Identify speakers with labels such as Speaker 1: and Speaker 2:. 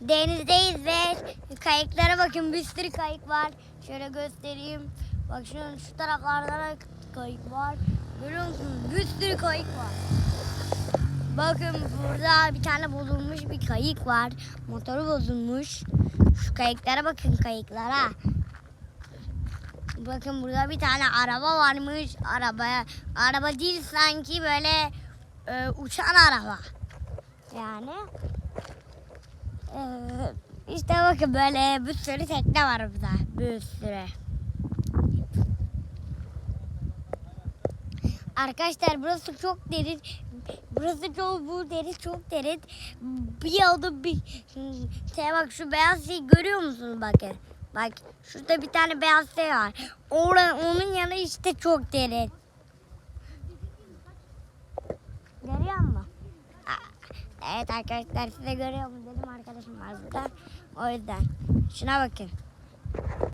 Speaker 1: Denizdeyiz ve kayıklara bakın bir sürü kayık var. Şöyle göstereyim. Bak şu, şu taraflarda da kayık var. Görüyor musunuz? Bir sürü kayık var. Bakın burada bir tane bozulmuş bir kayık var. Motoru bozulmuş. Şu kayıklara bakın kayıklara. Bakın burada bir tane araba varmış. Arabaya araba değil sanki böyle e, uçan araba. Yani işte bakın böyle bir sürü tekne var burada. Bir sürü. Arkadaşlar burası çok derin. Burası çok bu deniz çok derin. Bir yolda bir şey bak şu beyaz şeyi görüyor musunuz bakın. Bak şurada bir tane beyaz şey var. Orada, onun yanı işte çok derin. Görüyor musun? Evet arkadaşlar size görüyor mu dedim arkadaşım var burada. O yüzden şuna bakın.